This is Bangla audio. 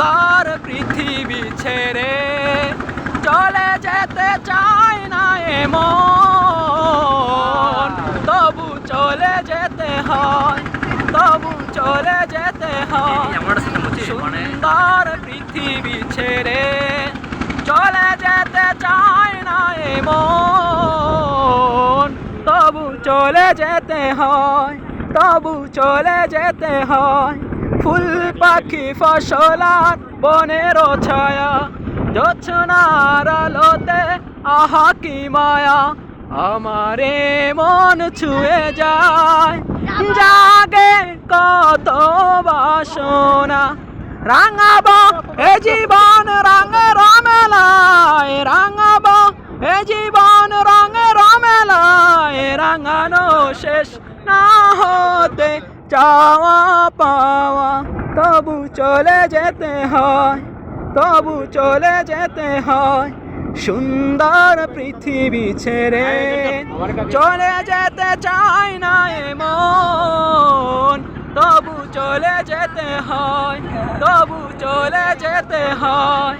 সুন্দর পৃথিবী ছেড়ে চলে যেতে চায় না এমন। তবু চলে যেতে হয় তবু চলে যেতে হয়। মানে সুন্দর পৃথিবী ছেড়ে চলে যেতে চায় না এমন। তবু চলে যেতে হয় তবু চলে যেতে হয়। ফুল পাখি ফসলার বনের ছায়া, জোছনার আলোতে, আহা কি মায়া, আমারে মন ছুঁয়ে যায়। জাগে কত বাসনা, রাঙাব এ জীবন রঙে রমেলায়, রাঙাব এ জীবন রঙে রমেলায়, রাঙানো শেষ না চাওয়া পাওয়া তবু চলে যেতে হয় তবু চলে যেতে হয়। সুন্দর পৃথিবী ছেড়ে চলে যেতে চায় না এমন। তবু চলে যেতে হয় তবু চলে যেতে হয়।